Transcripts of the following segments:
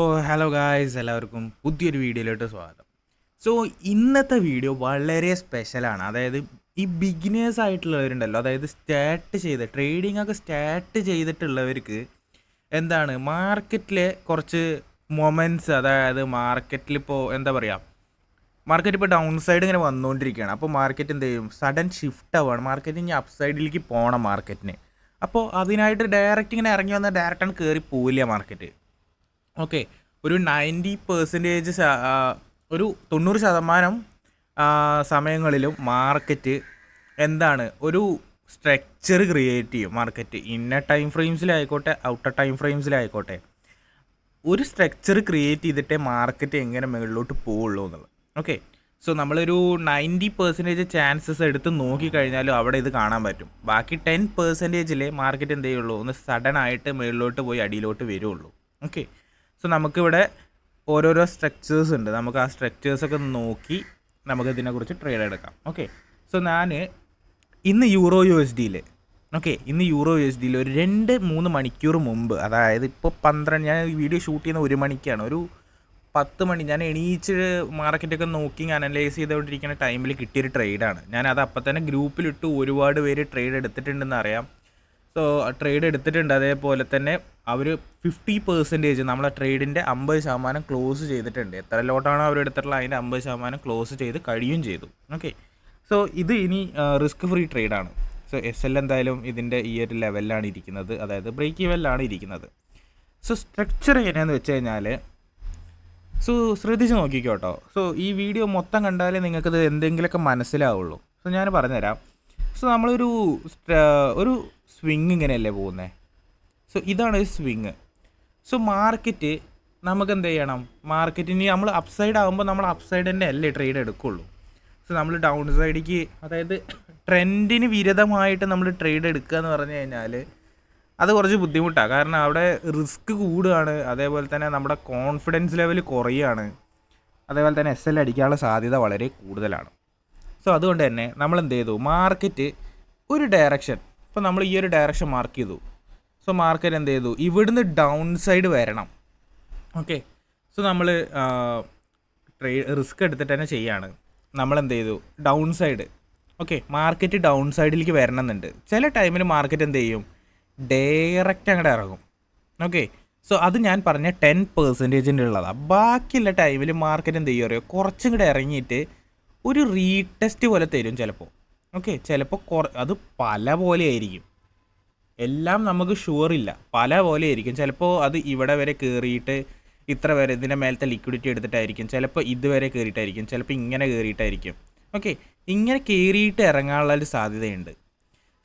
ഓ hello guys എല്ലാവർക്കും പുതിയൊരു വീഡിയോയിലോട്ട് സ്വാഗതം. സോ ഇന്നത്തെ വീഡിയോ വളരെ സ്പെഷ്യലാണ് അതായത് ഈ ബിഗിനേഴ്സ് ആയിട്ടുള്ളവരുണ്ടല്ലോ അതായത് സ്റ്റാർട്ട് ചെയ്ത് ട്രേഡിംഗ് ഒക്കെ സ്റ്റാർട്ട് ചെയ്തിട്ടുള്ളവർക്ക് എന്താണ് മാർക്കറ്റിലെ കുറച്ച് മൊമെന്റ്സ് അതായത് മാർക്കറ്റിൽ ഇപ്പോൾ എന്താ പറയുക മാർക്കറ്റ് ഇപ്പോൾ ഡൗൺ സൈഡ് ഇങ്ങനെ വന്നുകൊണ്ടിരിക്കുകയാണ് അപ്പോൾ മാർക്കറ്റ് എന്ത് ചെയ്യും? സഡൻ ഷിഫ്റ്റ് ആവുകയാണ് മാർക്കറ്റ് ഇനി അപ്പ് സൈഡിലേക്ക് പോകണം മാർക്കറ്റിന് അപ്പോൾ അതിനായിട്ട് ഡയറക്റ്റ് ഇങ്ങനെ ഇറങ്ങി വന്നാൽ ഡയറക്റ്റാണ് കയറി പോവില്ല മാർക്കറ്റ് ഓക്കെ. ഒരു നയന്റി പെർസെന്റേജ് ഒരു തൊണ്ണൂറ് ശതമാനം സമയങ്ങളിലും മാർക്കറ്റ് എന്താണ്? ഒരു സ്ട്രക്ചർ ക്രിയേറ്റ് ചെയ്യും മാർക്കറ്റ്. ഇന്ന ടൈം ഫ്രെയിംസിലായിക്കോട്ടെ ഔട്ടർ ടൈം ഫ്രെയിംസിലായിക്കോട്ടെ. ഒരു സ്ട്രക്ചർ ക്രിയേറ്റ് ചെയ്തിട്ടേ മാർക്കറ്റ് എങ്ങനെ മുകളിലോട്ട് പോവുള്ളൂ എന്നുള്ളത്. ഓക്കെ. സോ നമ്മളൊരു നയന്റി പെർസെന്റേജ് ചാൻസസ് എടുത്ത് നോക്കിക്കഴിഞ്ഞാലും അവിടെ ഇത് കാണാൻ പറ്റും. ബാക്കി ടെൻ പെർസെന്റേജിലെ മാർക്കറ്റ് എന്ത് ചെയ്യുള്ളൂ ഒന്ന് സഡൻ ആയിട്ട് മുകളിലോട്ട് പോയി അടിയിലോട്ട് വരുള്ളൂ. ഓക്കെ. സോ നമുക്കിവിടെ ഓരോരോ സ്ട്രക്ചേഴ്സ് ഉണ്ട്. നമുക്ക് ആ സ്ട്രക്ചേഴ്സ് ഒക്കെ നോക്കി നമുക്ക് ഇതിനെക്കുറിച്ച് ട്രേഡ് എടുക്കാം. ഓക്കെ സോ ഞാൻ ഇന്ന് യൂറോ യു എസ് ഡിയിൽ ഓക്കെ ഇന്ന് യൂറോ യു എസ് ഡിയിൽ ഒരു രണ്ട് മൂന്ന് മണിക്കൂർ മുമ്പ് അതായത് ഇപ്പോൾ പന്ത്രണ്ട് ഞാൻ വീഡിയോ ഷൂട്ട് ചെയ്യുന്ന ഒരു മണിക്കാണ്. ഒരു പത്ത് മണി ഞാൻ എണീച്ച് മാർക്കറ്റൊക്കെ നോക്കി അനലൈസ് ചെയ്തുകൊണ്ടിരിക്കുന്ന ടൈമിൽ കിട്ടിയൊരു ട്രേഡാണ് ഞാൻ അത് അപ്പം തന്നെ ഗ്രൂപ്പിലിട്ട് ഒരുപാട് പേര് ട്രേഡ് എടുത്തിട്ടുണ്ടെന്ന് അറിയാം. സോ ട്രേഡ് എടുത്തിട്ടുണ്ട്. അതേപോലെ തന്നെ അവർ ഫിഫ്റ്റി പെർസെന്റേജ് നമ്മളെ ട്രേഡിന്റെ അമ്പത് ശതമാനം ക്ലോസ് ചെയ്തിട്ടുണ്ട്. എത്ര ലോട്ടാണോ അവർ എടുത്തിട്ടുള്ളത് അതിന്റെ അമ്പത് ശതമാനം ക്ലോസ് ചെയ്ത് കഴിയും ചെയ്തു. ഓക്കെ സോ ഇത് ഇനി റിസ്ക് ഫ്രീ ട്രേഡാണ് സോ എസ് എൽ എന്തായാലും ഇതിന്റെ ഈ ഒരു ലെവലിലാണ് ഇരിക്കുന്നത്. അതായത് ബ്രേക്ക് ലെവലിലാണ് ഇരിക്കുന്നത്. സോ സ്ട്രക്ചർ എങ്ങനെയാണെന്ന് വെച്ച് കഴിഞ്ഞാൽ സോ ശ്രദ്ധിച്ച് നോക്കിക്കോട്ടോ. സോ ഈ വീഡിയോ മൊത്തം കണ്ടാലേ നിങ്ങൾക്കത് എന്തെങ്കിലുമൊക്കെ മനസ്സിലാവുള്ളൂ. സോ ഞാൻ പറഞ്ഞുതരാം. സോ നമ്മളൊരു ഒരു സ്വിങ് ഇങ്ങനെയല്ലേ പോകുന്നത് സോ ഇതാണ് സ്വിങ് സോ മാർക്കറ്റ് നമുക്ക് എന്ത് ചെയ്യണം? മാർക്കറ്റിന് നമ്മൾ അപ്സൈഡ് സൈഡ് ആകുമ്പോൾ നമ്മൾ അപ്സൈഡ് സൈഡ് തന്നെ അല്ലേ ട്രേഡ് എടുക്കുള്ളൂ. സോ നമ്മൾ ഡൗൺ സൈഡിലേക്ക് അതായത് ട്രെൻഡിന് വിരുദ്ധമായിട്ട് നമ്മൾ ട്രേഡ് എടുക്കുക എന്ന് പറഞ്ഞു കഴിഞ്ഞാൽ അത് കുറച്ച് ബുദ്ധിമുട്ടാണ് കാരണം അവിടെ റിസ്ക് കൂടുകയാണ് അതേപോലെ തന്നെ നമ്മുടെ കോൺഫിഡൻസ് ലെവൽ കുറയുകയാണ് അതേപോലെ തന്നെ എസ് എൽ അടിക്കാനുള്ള സാധ്യത വളരെ കൂടുതലാണ്. സോ അതുകൊണ്ട് തന്നെ നമ്മൾ എന്ത് ചെയ്തു? മാർക്കറ്റ് ഒരു ഡയറക്ഷൻ ഇപ്പോൾ നമ്മൾ ഈ ഒരു ഡയറക്ഷൻ മാർക്ക് ചെയ്തു. സോ മാർക്കറ്റ് എന്ത് ചെയ്തു? ഇവിടുന്ന് ഡൗൺ സൈഡ് വരണം. ഓക്കെ സോ നമ്മൾ ട്രേ റിസ്ക് എടുത്തിട്ട് തന്നെ ചെയ്യാണ്. നമ്മൾ എന്ത് ചെയ്തു? Down side okay market down സൈഡിലേക്ക് വരണമെന്നുണ്ട്. ചില ടൈമിൽ മാർക്കറ്റ് എന്ത് ചെയ്യും? ഡയറക്റ്റ് അങ്ങോട്ട് ഇറങ്ങും. ഓക്കെ സോ അത് ഞാൻ പറഞ്ഞ ടെൻ പെർസെന്റേജിന്റെ ഉള്ളതാണ് ബാക്കിയുള്ള ടൈമിൽ മാർക്കറ്റ് എന്ത് ചെയ്യും അറിയോ കുറച്ചും കൂടെ ഇറങ്ങിയിട്ട് ഒരു റീടെസ്റ്റ് പോലെ തരും ചിലപ്പോൾ ഓക്കെ ചിലപ്പോൾ കുറ അത് പല പോലെ ആയിരിക്കും. എല്ലാം നമുക്ക് ഷുവർ ഇല്ല. പല പോലെ ആയിരിക്കും. ചിലപ്പോൾ അത് ഇവിടെ വരെ കയറിയിട്ട് ഇത്ര വരെ ഇതിന്റെ മേലത്തെ ലിക്വിഡിറ്റി എടുത്തിട്ടായിരിക്കും. ചിലപ്പോൾ ഇതുവരെ കയറിയിട്ടായിരിക്കും ചിലപ്പോൾ ഇങ്ങനെ കയറിയിട്ടായിരിക്കും ഓക്കെ ഇങ്ങനെ കയറിയിട്ട് ഇറങ്ങാനുള്ള ഒരു സാധ്യതയുണ്ട്.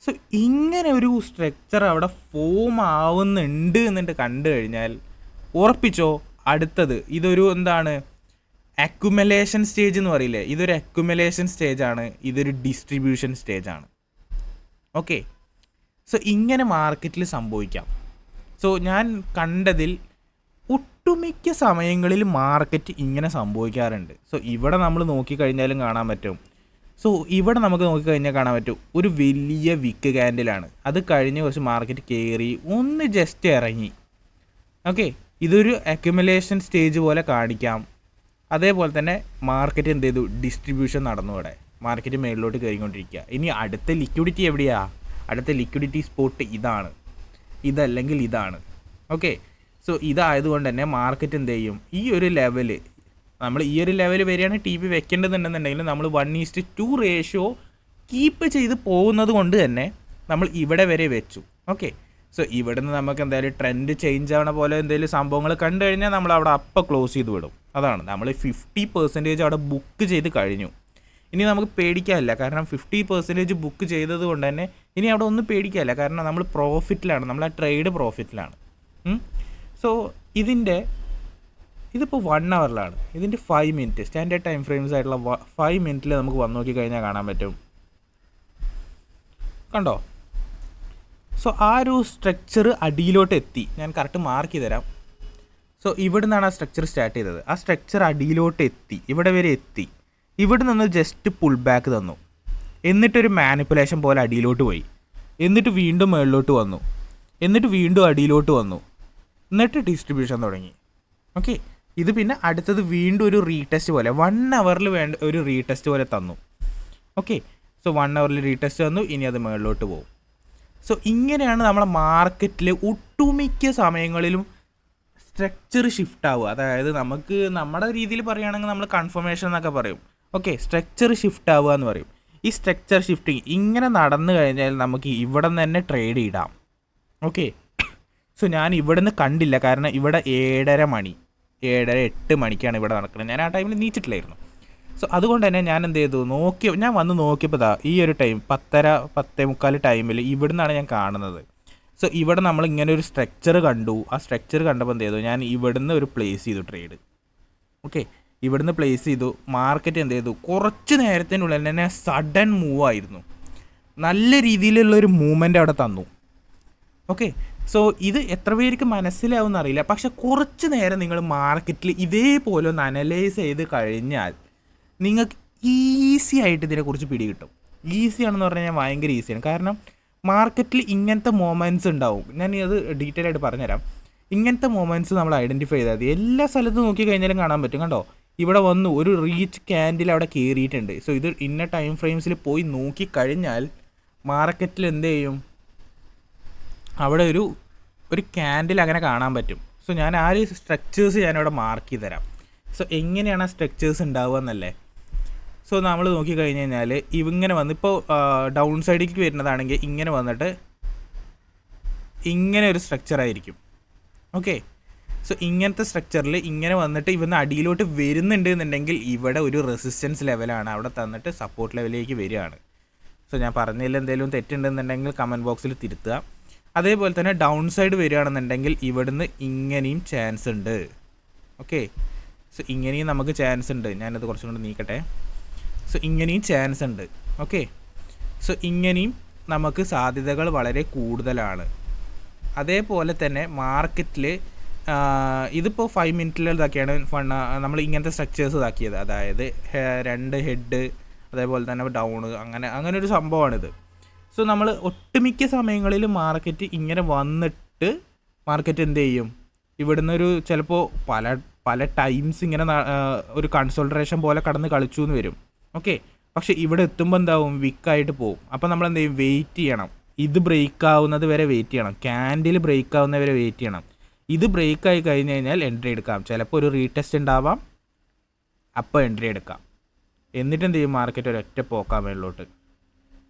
സോ ഇങ്ങനെ ഒരു സ്ട്രക്ചർ അവിടെ ഫോം ആവുന്നുണ്ട് എന്നിട്ട് കണ്ടു കഴിഞ്ഞാൽ ഉറപ്പിച്ചോ? അടുത്തത് ഇതൊരു എന്താണ്? അക്യുമലേഷൻ സ്റ്റേജ് എന്ന് പറയില്ലേ? ഇതൊരു അക്യുമലേഷൻ സ്റ്റേജാണ് ഇതൊരു ഡിസ്ട്രിബ്യൂഷൻ സ്റ്റേജാണ് ഓക്കെ സോ ഇങ്ങനെ മാർക്കറ്റിൽ സംഭവിക്കാം. സോ ഞാൻ കണ്ടതിൽ ഒട്ടുമിക്ക സമയങ്ങളിൽ മാർക്കറ്റ് ഇങ്ങനെ സംഭവിക്കാറുണ്ട്. സോ ഇവിടെ നമ്മൾ നോക്കിക്കഴിഞ്ഞാലും കാണാൻ പറ്റും. സോ ഇവിടെ നമുക്ക് നോക്കിക്കഴിഞ്ഞാൽ കാണാൻ പറ്റും. ഒരു വലിയ വിക്ക് ക്യാൻഡിലാണ് അത് കഴിഞ്ഞ് കുറച്ച് മാർക്കറ്റ് കയറി ഒന്ന് ജസ്റ്റ് ഇറങ്ങി. ഓക്കെ ഇതൊരു അക്യുമലേഷൻ സ്റ്റേജ് പോലെ കാണിക്കാം. അതേപോലെ തന്നെ മാർക്കറ്റ് എന്ത് ചെയ്തു? ഡിസ്ട്രിബ്യൂഷൻ നടന്നു അവിടെ. മാർക്കറ്റ് മേളിലോട്ട് കയറിക്കൊണ്ടിരിക്കുക. ഇനി അടുത്ത ലിക്വിഡിറ്റി എവിടെയാ? അടുത്ത ലിക്വിഡിറ്റി സ്പോട്ട് ഇതാണ്. ഇതല്ലെങ്കിൽ ഇതാണ്. ഓക്കെ സോ ഇതായതുകൊണ്ട് തന്നെ മാർക്കറ്റ് എന്ത് ചെയ്യും? ഈ ഒരു ലെവൽ നമ്മൾ ഈ ഒരു ലെവൽ വരെയാണ് ടി വി വെക്കേണ്ടതുണ്ടെന്നുണ്ടെങ്കിൽ നമ്മൾ one is to two ratio keep ചെയ്ത് പോകുന്നത് കൊണ്ട് തന്നെ നമ്മൾ ഇവിടെ വരെ വെച്ചു. ഓക്കെ സോ ഇവിടെ നിന്ന് നമുക്ക് എന്തായാലും ട്രെൻഡ് ചേഞ്ച് ആവണ പോലെ എന്തെങ്കിലും സംഭവങ്ങൾ കണ്ടു കഴിഞ്ഞാൽ നമ്മൾ അവിടെ അപ്പം ക്ലോസ് ചെയ്ത് വിടും. അതാണ്. നമ്മൾ ഫിഫ്റ്റി പെർസെന്റേജ് അവിടെ ബുക്ക് ചെയ്ത് കഴിഞ്ഞു. ഇനി നമുക്ക് പേടിക്കാനില്ല. കാരണം ഫിഫ്റ്റി പെർസെന്റേജ് ബുക്ക് ചെയ്തത് കൊണ്ട് തന്നെ ഇനി അവിടെ ഒന്നും പേടിക്കാനില്ല. കാരണം നമ്മൾ പ്രോഫിറ്റിലാണ് നമ്മൾ ആ ട്രേഡ് പ്രോഫിറ്റിലാണ് സോ ഇതിന്റെ ഇതിപ്പോൾ വൺ അവറിലാണ് ഇതിന്റെ five minute standard time frames ആയിട്ടുള്ള ഫൈവ് മിനിറ്റിൽ നമുക്ക് വന്നു നോക്കി കഴിഞ്ഞാൽ കാണാൻ പറ്റും. കണ്ടോ? സോ ആ ഒരു സ്ട്രക്ചർ അടിയിലോട്ട് എത്തി. ഞാൻ കറക്റ്റ് മാർക്ക് ചെയ്ത് തരാം സോ ഇവിടെ നിന്നാണ് ആ സ്ട്രക്ചർ സ്റ്റാർട്ട് ചെയ്തത്. ആ സ്ട്രക്ചർ അടിയിലോട്ട് എത്തി. ഇവിടെ വരെ എത്തി. ഇവിടെ നിന്ന് ജസ്റ്റ് പുൾ ബാക്ക് തന്നു. എന്നിട്ടൊരു മാനിപ്പുലേഷൻ പോലെ അടിയിലോട്ട് പോയി. എന്നിട്ട് വീണ്ടും മുകളിലോട്ട് വന്നു. എന്നിട്ട് വീണ്ടും അടിയിലോട്ട് വന്നു. എന്നിട്ട് ഡിസ്ട്രിബ്യൂഷൻ തുടങ്ങി. ഓക്കെ ഇത് പിന്നെ അടുത്തത് വീണ്ടും ഒരു റീടെസ്റ്റ് പോലെ. വൺ അവറിൽ വേണ്ട ഒരു റീടെസ്റ്റ് പോലെ തന്നു. ഓക്കെ സോ വൺ അവറിൽ റീടെസ്റ്റ് തന്നു. ഇനി അത് മുകളിലോട്ട് പോകും. സോ ഇങ്ങനെയാണ് നമ്മളെ മാർക്കറ്റിൽ ഒട്ടുമിക്ക സമയങ്ങളിലും സ്ട്രക്ചർ ഷിഫ്റ്റ് ആവുക. അതായത് നമുക്ക് നമ്മുടെ രീതിയിൽ പറയുകയാണെങ്കിൽ നമ്മൾ കൺഫർമേഷൻ എന്നൊക്കെ പറയും. ഓക്കെ സ്ട്രക്ചർ ഷിഫ്റ്റ് ആവുക എന്ന് പറയും. ഈ സ്ട്രക്ചർ ഷിഫ്റ്റിംഗ് ഇങ്ങനെ നടന്നു കഴിഞ്ഞാൽ നമുക്ക് ഇവിടെ നിന്ന് തന്നെ ട്രേഡ് ഇടാം. ഓക്കെ സോ ഞാൻ ഇവിടെ നിന്ന് കണ്ടില്ല. കാരണം ഇവിടെ ഏഴര മണി. ഏഴര എട്ട് മണിക്കാണ് ഇവിടെ നടക്കുന്നത്. ഞാൻ ആ ടൈമിൽ നീച്ചിട്ടില്ലായിരുന്നു. സോ അതുകൊണ്ട് തന്നെ ഞാൻ എന്ത് ചെയ്തു നോക്കി ഞാൻ വന്ന് നോക്കിയപ്പോൾ ഇതാ ഈ ഒരു ടൈം പത്തര പത്തേ മുക്കാൽ ടൈമിൽ ഇവിടുന്നാണ് ഞാൻ കാണുന്നത്. സോ ഇവിടെ നമ്മൾ ഇങ്ങനെ ഒരു സ്ട്രക്ചർ കണ്ടു. ആ സ്ട്രക്ചർ കണ്ടപ്പോൾ എന്ത് ചെയ്തു ഞാൻ ഇവിടുന്ന് ഒരു പ്ലേസ് ചെയ്തു ട്രേഡ് ഓക്കെ ഇവിടുന്ന് പ്ലേസ് ചെയ്തു. മാർക്കറ്റ് എന്ത് ചെയ്തു കുറച്ച് നേരത്തിനുള്ളിൽ തന്നെ സഡൻ മൂവ് ആയിരുന്നു. നല്ല രീതിയിലുള്ള ഒരു മൂവ്മെന്റ് അവിടെ തന്നു. ഓക്കെ സോ ഇത് എത്ര പേർക്ക് മനസ്സിലാവുമെന്ന് അറിയില്ല പക്ഷെ കുറച്ച് നേരം നിങ്ങൾ മാർക്കറ്റിൽ ഇതേപോലെ ഒന്ന് അനലൈസ് ചെയ്ത് കഴിഞ്ഞാൽ നിങ്ങൾക്ക് ഈസി ആയിട്ട് ഇതിനെക്കുറിച്ച് പിടി കിട്ടും. ഈസി ആണെന്ന് പറഞ്ഞാൽ കഴിഞ്ഞാൽ ഭയങ്കര ഈസിയാണ് കാരണം മാർക്കറ്റിൽ ഇങ്ങനത്തെ മൊമെന്റ്സ് ഉണ്ടാവും. ഞാൻ അത് ഡീറ്റെയിൽ ആയിട്ട് പറഞ്ഞുതരാം. ഇങ്ങനത്തെ മൊമെന്റ്സ് നമ്മൾ ഐഡന്റിഫൈ ചെയ്താൽ മതി. എല്ലാ സ്ഥലത്തും നോക്കി കഴിഞ്ഞാലും കാണാൻ പറ്റും. കണ്ടോ? ഇവിടെ വന്നു ഒരു റീച്ച് ക്യാൻഡിൽ അവിടെ കയറിയിട്ടുണ്ട് സോ ഇത് ഇന്ന ടൈം ഫ്രെയിംസിൽ പോയി നോക്കി കഴിഞ്ഞാൽ മാർക്കറ്റിൽ എന്ത് ചെയ്യും? അവിടെ ഒരു ഒരു ക്യാൻഡിൽ അങ്ങനെ കാണാൻ പറ്റും. സോ ഞാൻ ആ ഒരു സ്ട്രക്ചേഴ്സ് ഞാനിവിടെ മാർക്ക് ചെയ്ത് തരാം സോ എങ്ങനെയാണ് ആ സ്ട്രക്ചേഴ്സ് ഉണ്ടാവുക എന്നല്ലേ? സോ നമ്മൾ നോക്കിക്കഴിഞ്ഞ് കഴിഞ്ഞാൽ ഇങ്ങനെ വന്ന് ഇപ്പോൾ ഡൗൺ സൈഡിലേക്ക് വരുന്നതാണെങ്കിൽ ഇങ്ങനെ വന്നിട്ട് ഇങ്ങനെ ഒരു സ്ട്രക്ചർ ആയിരിക്കും. ഓക്കെ സോ ഇങ്ങനത്തെ സ്ട്രക്ചറിൽ ഇങ്ങനെ വന്നിട്ട് ഇവന്ന് അടിയിലോട്ട് വരുന്നുണ്ട് എന്നുണ്ടെങ്കിൽ ഇവിടെ ഒരു റെസിസ്റ്റൻസ് ലെവലാണ് അവിടെ തന്നിട്ട് സപ്പോർട്ട് ലെവലിലേക്ക് വരികയാണ്. സോ ഞാൻ പറഞ്ഞതിൽ എന്തെങ്കിലും തെറ്റുണ്ടെന്നുണ്ടെങ്കിൽ കമന്റ് ബോക്സിൽ തിരുത്തുക. അതേപോലെ തന്നെ ഡൗൺ സൈഡ് വരികയാണെന്നുണ്ടെങ്കിൽ ഇവിടുന്ന് ഇങ്ങനെയും ചാൻസ് ഉണ്ട്. ഓക്കെ സോ ഇങ്ങനെയും നമുക്ക് ചാൻസ് ഉണ്ട്. ഞാനത് കുറച്ചും കൂടി നീക്കട്ടെ. സോ ഇങ്ങനെയും ചാൻസ് ഉണ്ട്. ഓക്കെ സോ ഇങ്ങനെയും നമുക്ക് സാധ്യതകൾ വളരെ കൂടുതലാണ്. അതേപോലെ തന്നെ മാർക്കറ്റിൽ ഇതിപ്പോൾ ഫൈവ് മിനിറ്റിൽ ഇതാക്കിയാണ് ഫണ്ട് നമ്മൾ ഇങ്ങനത്തെ സ്ട്രക്ചേഴ്സ് ഇതാക്കിയത്. അതായത് രണ്ട് ഹെഡ് അതേപോലെ തന്നെ ഡൗണ് അങ്ങനെ അങ്ങനെ ഒരു സംഭവമാണിത്. സോ നമ്മൾ ഒട്ടുമിക്ക സമയങ്ങളിൽ മാർക്കറ്റ് ഇങ്ങനെ വന്നിട്ട് മാർക്കറ്റ് എന്ത് ചെയ്യും? ഇവിടുന്ന് ഒരു ചിലപ്പോൾ പല പല ടൈംസ് ഇങ്ങനെ ഒരു കൺസോൾട്രേഷൻ പോലെ കടന്ന് കളിച്ചു എന്ന് വരും. ഓക്കെ. പക്ഷെ ഇവിടെ എത്തുമ്പോൾ എന്താവും? വിക്കായിട്ട് പോകും അപ്പോൾ നമ്മൾ എന്ത് ചെയ്യും? വെയിറ്റ് ചെയ്യണം. ഇത് ബ്രേക്ക് ആവുന്നത് വരെ വെയിറ്റ് ചെയ്യണം. ക്യാൻഡിൽ ബ്രേക്ക് ആവുന്നത് വരെ വെയിറ്റ് ചെയ്യണം. ഇത് ബ്രേക്ക് ആയി കഴിഞ്ഞ് കഴിഞ്ഞാൽ എൻട്രി എടുക്കാം. ചിലപ്പോൾ ഒരു റീടെസ്റ്റ് ഉണ്ടാവാം. അപ്പോൾ എൻട്രി എടുക്കാം. എന്നിട്ട് എന്ത് ചെയ്യും? മാർക്കറ്റ് ഒരൊറ്റ പോക്കാൻ മേളിലോട്ട്.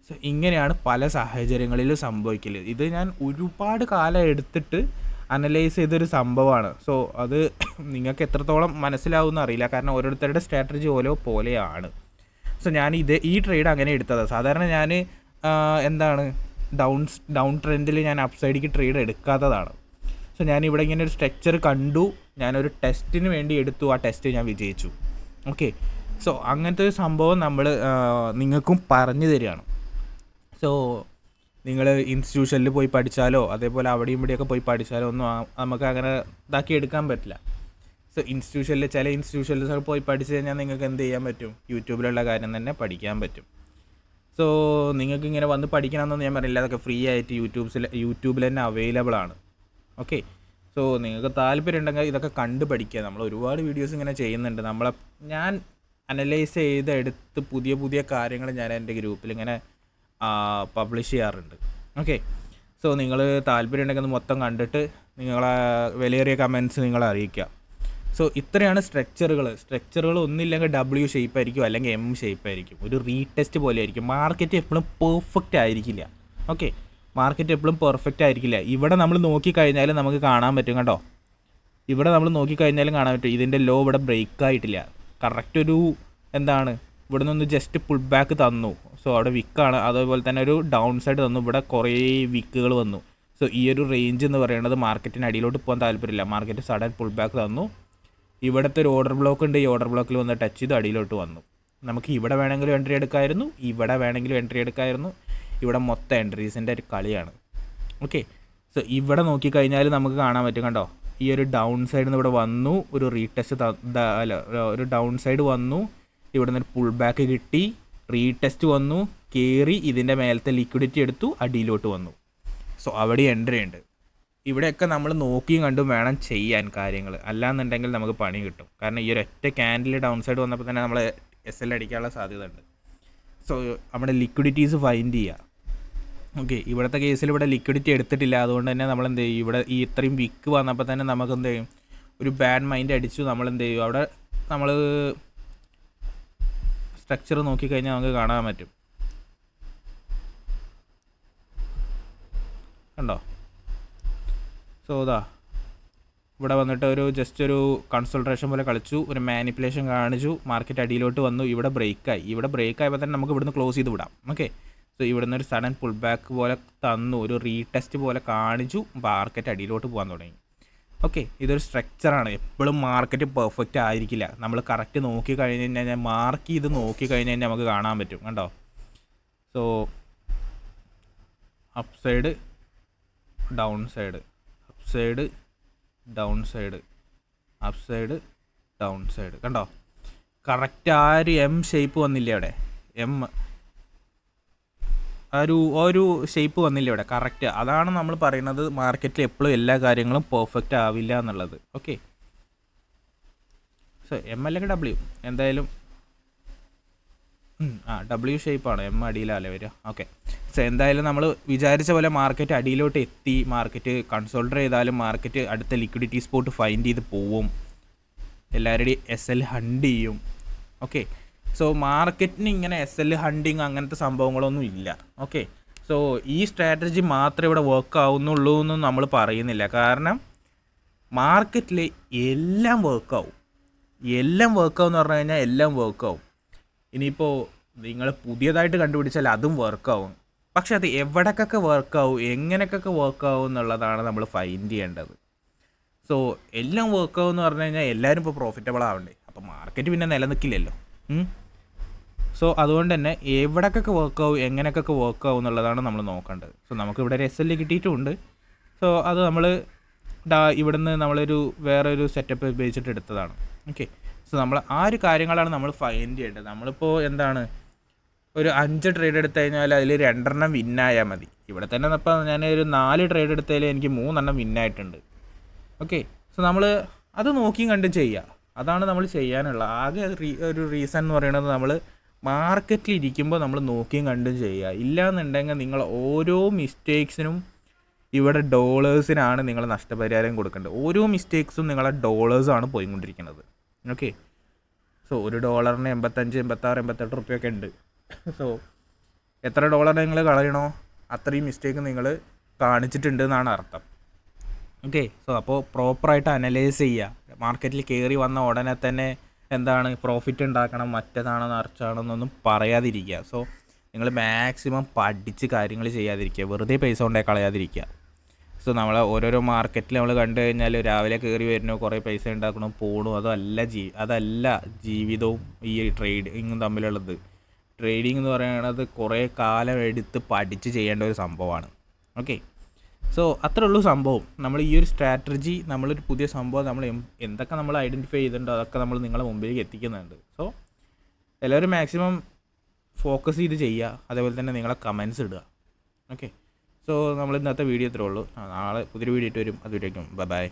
സോ ഇങ്ങനെയാണ് പല സാഹചര്യങ്ങളിലും സംഭവിക്കൽ. ഇത് ഞാൻ ഒരുപാട് കാലം എടുത്തിട്ട് അനലൈസ് ചെയ്തൊരു സംഭവമാണ്. സോ അത് നിങ്ങൾക്ക് എത്രത്തോളം മനസ്സിലാവുമെന്ന് അറിയില്ല. കാരണം ഓരോരുത്തരുടെ സ്ട്രാറ്റജി ഓരോ പോലെയാണ്. സോ ഞാൻ ഇത് ഈ ട്രേഡ് അങ്ങനെ എടുത്തത്. സാധാരണ ഞാൻ എന്താണ് ഡൗൺ ഡൗൺ ട്രെൻഡിൽ ഞാൻ അപ്സൈഡിക്ക് ട്രേഡ് എടുക്കാത്തതാണ്. സോ ഞാൻ ഇവിടെ ഇങ്ങനെ ഒരു സ്ട്രക്ചർ കണ്ടു. ഞാനൊരു ടെസ്റ്റിന് വേണ്ടി എടുത്തു. ആ ടെസ്റ്റ് ഞാൻ വിജയിച്ചു. ഓക്കെ സോ അങ്ങനത്തെ ഒരു സംഭവം നമ്മൾ നിങ്ങൾക്കും പറഞ്ഞു തരികയാണ്. സോ നിങ്ങൾ ഇൻസ്റ്റിറ്റ്യൂഷനിൽ പോയി പഠിച്ചാലോ അതേപോലെ അവിടെയും ഇവിടെയൊക്കെ പോയി പഠിച്ചാലോ ഒന്നും നമുക്ക് അങ്ങനെ ഇതാക്കി എടുക്കാൻ പറ്റില്ല. ഇൻസ്റ്റിറ്റ്യൂഷനിൽ ചില ഇൻസ്റ്റിറ്റ്യൂഷനിൽ പോയി പഠിച്ചു കഴിഞ്ഞാൽ നിങ്ങൾക്ക് എന്ത് ചെയ്യാൻ പറ്റും? യൂട്യൂബിലുള്ള കാര്യം തന്നെ പഠിക്കാൻ പറ്റും. സോ നിങ്ങൾക്ക് ഇങ്ങനെ വന്ന് പഠിക്കണമെന്നൊന്നും ഞാൻ പറയില്ല അതൊക്കെ ഫ്രീ ആയിട്ട് യൂട്യൂബ്സിൽ യൂട്യൂബിൽ തന്നെ അവൈലബിൾ ആണ്. ഓക്കെ സോ നിങ്ങൾക്ക് താല്പര്യം ഉണ്ടെങ്കിൽ ഇതൊക്കെ കണ്ട് പഠിക്കുക. നമ്മൾ ഒരുപാട് വീഡിയോസ് ഇങ്ങനെ ചെയ്യുന്നുണ്ട്. നമ്മളെ ഞാൻ അനലൈസ് ചെയ്ത് എടുത്ത് പുതിയ പുതിയ കാര്യങ്ങൾ ഞാൻ എന്റെ ഗ്രൂപ്പിൽ ഇങ്ങനെ പബ്ലിഷ് ചെയ്യാറുണ്ട്. ഓക്കെ സോ നിങ്ങൾ താല്പര്യം ഉണ്ടെങ്കിൽ മൊത്തം കണ്ടിട്ട് നിങ്ങളെ വിലയേറിയ കമൻസ് നിങ്ങളെ അറിയിക്കുക. സോ ഇത്രയാണ് സ്ട്രക്ചറുകൾ സ്ട്രക്ചറുകൾ ഒന്നില്ലെങ്കിൽ ഡബ്ല്യു ഷേപ്പ് ആയിരിക്കും അല്ലെങ്കിൽ എം ഷേപ്പ് ആയിരിക്കും. ഒരു റീടെസ്റ്റ് പോലെ ആയിരിക്കും. മാർക്കറ്റ് എപ്പോഴും പെർഫെക്റ്റ് ആയിരിക്കില്ല. ഓക്കെ മാർക്കറ്റ് എപ്പോഴും പെർഫെക്റ്റ് ആയിരിക്കില്ല. ഇവിടെ നമ്മൾ നോക്കിക്കഴിഞ്ഞാൽ നമുക്ക് കാണാൻ പറ്റും കേട്ടോ ഇവിടെ നമ്മൾ നോക്കിക്കഴിഞ്ഞാലും കാണാൻ പറ്റും. ഇതിന്റെ ലോ ഇവിടെ ബ്രേക്ക് ആയിട്ടില്ല. കറക്റ്റ് ഒരു എന്താണ്? ഇവിടെ നിന്ന് ജസ്റ്റ് പുൾ ബാക്ക് തന്നു. സോ അവിടെ വിക്കാണ് അതേപോലെ തന്നെ ഒരു ഡൗൺ സൈഡ് തന്നു. ഇവിടെ കുറേ വിക്കുകൾ വന്നു. സോ ഈ ഒരു റേഞ്ച് എന്ന് പറയുന്നത് മാർക്കറ്റിന് അടിയിലോട്ട് പോകാൻ താല്പര്യമില്ല. മാർക്കറ്റ് സഡൻ പുൾ ബാക്ക് തന്നു. ഇവിടുത്തെ ഒരു ഓർഡർ ബ്ലോക്ക് ഉണ്ട്. ഈ ഓർഡർ ബ്ലോക്കിൽ വന്ന് ടച്ച് ചെയ്ത് അടിയിലോട്ട് വന്നു. നമുക്ക് ഇവിടെ വേണമെങ്കിലും എൻട്രി എടുക്കാമായിരുന്നു ഇവിടെ വേണമെങ്കിലും എൻട്രി എടുക്കാമായിരുന്നു ഇവിടെ മൊത്തം എൻട്രീസിന്റെ ഒരു കളിയാണ്. ഓക്കെ സോ ഇവിടെ നോക്കിക്കഴിഞ്ഞാൽ നമുക്ക് കാണാൻ പറ്റും കണ്ടോ? ഈ ഒരു ഡൗൺ സൈഡിൽ നിന്ന് ഇവിടെ വന്നു. ഒരു റീടെസ്റ്റ് അല്ല ഒരു ഡൗൺ സൈഡ് വന്നു. ഇവിടെ നിന്ന് പുൾ ബാക്ക് കിട്ടി. റീടെസ്റ്റ് വന്നു. കയറി ഇതിന്റെ മേലത്തെ ലിക്വിഡിറ്റി എടുത്തു. അടിയിലോട്ട് വന്നു. സോ അവിടെ എൻട്രി ഉണ്ട്. ഇവിടെയൊക്കെ നമ്മൾ നോക്കിയും കണ്ടും വേണം ചെയ്യാൻ കാര്യങ്ങൾ. അല്ലാന്നുണ്ടെങ്കിൽ നമുക്ക് പണി കിട്ടും. കാരണം ഈ ഒരു ഒറ്റ ക്യാൻഡിൽ ഡൗൺ സൈഡ് വന്നപ്പോൾ തന്നെ നമ്മൾ എസ് എൽ അടിക്കാനുള്ള സാധ്യത ഉണ്ട് സോ നമ്മുടെ ലിക്വിഡിറ്റീസ് ഫൈൻഡ് ചെയ്യുക ഓക്കെ ഇവിടുത്തെ കേസിൽ ഇവിടെ ലിക്വിഡിറ്റി എടുത്തിട്ടില്ല. അതുകൊണ്ട് തന്നെ നമ്മൾ എന്ത് ചെയ്യും? ഇവിടെ ഈ ഇത്രയും വിക്ക് വന്നപ്പോൾ തന്നെ നമുക്ക് എന്ത് ചെയ്യും? ഒരു ബാഡ് മൈൻഡ് അടിച്ചു നമ്മൾ എന്ത് ചെയ്യും? അവിടെ നമ്മൾ സ്ട്രക്ചർ നോക്കിക്കഴിഞ്ഞാൽ നമുക്ക് കാണാൻ പറ്റും കണ്ടോ സോ ഇതാ ഇവിടെ വന്നിട്ട് ഒരു ജസ്റ്റ് ഒരു കൺസൾട്ടേഷൻ പോലെ കളിച്ചു. ഒരു മാനിപ്പുലേഷൻ കാണിച്ചു. മാർക്കറ്റ് അടിയിലോട്ട് വന്നു. ഇവിടെ ബ്രേക്കായി ഇവിടെ ബ്രേക്ക് ആയപ്പോൾ തന്നെ നമുക്ക് ഇവിടുന്ന് ക്ലോസ് ചെയ്ത് വിടാം. ഓക്കെ സോ ഇവിടുന്ന് ഒരു സഡൻ പുൾ ബാക്ക് പോലെ തന്നു. ഒരു റീടെസ്റ്റ് പോലെ കാണിച്ചു. മാർക്കറ്റ് അടിയിലോട്ട് പോകാൻ തുടങ്ങി. ഓക്കെ ഇതൊരു സ്ട്രക്ചറാണ് എപ്പോഴും മാർക്കറ്റ് പെർഫെക്റ്റ് ആയിരിക്കില്ല. നമ്മൾ കറക്റ്റ് നോക്കി കഴിഞ്ഞ് കഴിഞ്ഞാൽ മാർക്ക് ചെയ്ത് നോക്കി കഴിഞ്ഞ് കഴിഞ്ഞാൽ നമുക്ക് കാണാൻ പറ്റും. കണ്ടോ? So up side down side side down side up side down side കണ്ടോ? കറക്റ്റ് ആ ഒരു എം ഷേപ്പ് വന്നില്ലേ അവിടെ? എം ഒരു ഒരു ഷേപ്പ് വന്നില്ല ഇവിടെ കറക്റ്റ് അതാണ് നമ്മൾ പറയുന്നത് മാർക്കറ്റിൽ എപ്പോഴും എല്ലാ കാര്യങ്ങളും പെർഫെക്റ്റ് ആവില്ല എന്നുള്ളത്. ഓക്കെ സോ എം അല്ലെങ്കിൽ ഡബ്ല്യു എന്തായാലും ആ ഡബ്ല്യു ഷേപ്പാണ് എം അടിയിലല്ലേ വരിക. ഓക്കെ സോ എന്തായാലും നമ്മൾ വിചാരിച്ച പോലെ മാർക്കറ്റ് അടിയിലോട്ട് എത്തി. മാർക്കറ്റ് കൺസോൾഡർ ചെയ്താലും മാർക്കറ്റ് അടുത്ത ലിക്വിഡിറ്റി സ്പോട്ട് ഫൈൻഡ് ചെയ്ത് പോവും. എല്ലാവരുടെയും എസ് എൽ ഹണ്ട് ചെയ്യും. ഓക്കെ സോ മാർക്കറ്റിന് ഇങ്ങനെ എസ് എൽ ഹണ്ടിങ് അങ്ങനത്തെ സംഭവങ്ങളൊന്നും ഇല്ല. ഓക്കെ സോ ഈ സ്ട്രാറ്റജി മാത്രമേ ഇവിടെ വർക്ക് ആവുന്നുള്ളൂ എന്നും നമ്മൾ പറയുന്നില്ല. കാരണം മാർക്കറ്റിൽ എല്ലാം വർക്കാവും എല്ലാം വർക്കാവും എന്ന് പറഞ്ഞു കഴിഞ്ഞാൽ എല്ലാം വർക്കാവും ഇനിയിപ്പോൾ നിങ്ങൾ പുതിയതായിട്ട് കണ്ടുപിടിച്ചാൽ അതും വർക്കാവും പക്ഷെ അത് എവിടക്കൊക്കെ വർക്കാവും എങ്ങനെയൊക്കെ വർക്കാവും എന്നുള്ളതാണ് നമ്മൾ ഫൈൻഡ് ചെയ്യേണ്ടത്. സോ എല്ലാം വർക്കാവും എന്ന് പറഞ്ഞു കഴിഞ്ഞാൽ എല്ലാവരും ഇപ്പോൾ പ്രോഫിറ്റബിൾ ആവണ്ടേ? അപ്പോൾ മാർക്കറ്റ് പിന്നെ നിലനിൽക്കില്ലല്ലോ. സോ അതുകൊണ്ട് തന്നെ എവിടക്കൊക്കെ വർക്കാവും എങ്ങനെയൊക്കെ വർക്കാവും എന്നുള്ളതാണ് നമ്മൾ നോക്കേണ്ടത്. സോ നമുക്ക് ഇവിടെ ഒരു എസ് എൽ കിട്ടിയിട്ടുമുണ്ട് സോ അത് നമ്മൾ ഇവിടുന്ന് നമ്മളൊരു വേറൊരു സെറ്റപ്പ് ഉപയോഗിച്ചിട്ട് എടുത്തതാണ്. ഓക്കെ സോ നമ്മൾ ആ ഒരു കാര്യങ്ങളാണ് നമ്മൾ ഫൈൻഡ് ചെയ്യേണ്ടത്. നമ്മളിപ്പോൾ എന്താണ്? ഒരു അഞ്ച് ട്രേഡ് എടുത്തു കഴിഞ്ഞാൽ അതിൽ രണ്ടെണ്ണം വിന്നായാൽ മതി. ഇവിടെ തന്നെ ഇപ്പോൾ ഞാൻ ഒരു നാല് ട്രേഡ് എടുത്തതിൽ എനിക്ക് മൂന്നെണ്ണം വിന്നായിട്ടുണ്ട് ഓക്കെ സോ നമ്മൾ അത് നോക്കിയും കണ്ടും ചെയ്യുക അതാണ് നമ്മൾ ചെയ്യാനുള്ള ആകെ ഒരു റീസൺ എന്ന് പറയുന്നത് നമ്മൾ മാർക്കറ്റിൽ ഇരിക്കുമ്പോൾ നമ്മൾ നോക്കിയും കണ്ടും ചെയ്യുക ഇല്ലയെന്നുണ്ടെങ്കിൽ നിങ്ങൾ ഓരോ മിസ്റ്റേക്സിനും ഇവിടെ ഡോളേഴ്സിനാണ് നിങ്ങൾ നഷ്ടപരിഹാരം കൊടുക്കേണ്ടത്. ഓരോ മിസ്റ്റേക്സും നിങ്ങളെ ഡോളേഴ്സാണ് പോയിക്കൊണ്ടിരിക്കുന്നത്. ഓക്കെ. സോ ഒരു ഡോളറിന് എൺപത്തഞ്ച് എൺപത്താറ് എൺപത്തെട്ട് റുപ്യൊക്കെ ഉണ്ട്. സോ എത്ര ഡോളർ നിങ്ങൾ കളയണോ? അത്രയും മിസ്റ്റേക്ക് നിങ്ങൾ കാണിച്ചിട്ടുണ്ട് എന്നാണ് അർത്ഥം. ഓക്കെ. സോ അപ്പോൾ പ്രോപ്പറായിട്ട് അനലൈസ് ചെയ്യുക മാർക്കറ്റിൽ കയറി വന്ന ഉടനെ തന്നെ എന്താണ് പ്രോഫിറ്റ് ഉണ്ടാക്കണം മറ്റേതാണോ നിറച്ചാണെന്നൊന്നും പറയാതിരിക്കുക. സോ നിങ്ങൾ മാക്സിമം പഠിച്ച് കാര്യങ്ങൾ ചെയ്യാതിരിക്കുക. വെറുതെ പൈസ കൊണ്ടേ കളയാതിരിക്കുക. സോ നമ്മൾ ഓരോരോ മാർക്കറ്റിൽ നമ്മൾ കണ്ടു കഴിഞ്ഞാൽ രാവിലെ കയറി വരുന്നു കുറേ പൈസ ഉണ്ടാക്കണം പോണു. അതല്ല ജീ അതല്ല ജീവിതവും ഈ ട്രേഡിങ്ങും തമ്മിലുള്ളത്. ട്രേഡിംഗ് എന്ന് പറയുന്നത് കുറേ കാലം എടുത്ത് പഠിച്ച് ചെയ്യേണ്ട ഒരു സംഭവമാണ് ഓക്കെ സോ അത്രേ ഉള്ളൂ സംഭവം. നമ്മൾ ഈ ഒരു സ്ട്രാറ്റജി നമ്മളൊരു പുതിയ സംഭവം നമ്മൾ എന്തൊക്കെ നമ്മൾ ഐഡന്റിഫൈ ചെയ്തിട്ടുണ്ടോ അതൊക്കെ നമ്മൾ നിങ്ങളുടെ മുമ്പിലേക്ക് എത്തിക്കുന്നുണ്ട്. സോ എല്ലാവരും മാക്സിമം ഫോക്കസ് ചെയ്ത് ചെയ്യുക അതേപോലെ തന്നെ നിങ്ങളെ കമൻസ് ഇടുക. ഓക്കെ സോ നമ്മൾ ഇന്നത്തെ വീഡിയോ ഇത്രേ ഉള്ളൂ. നാളെ പുതിയൊരു വീഡിയോ ഇട്ട് വരും. അതുവരേക്കും. Bye bye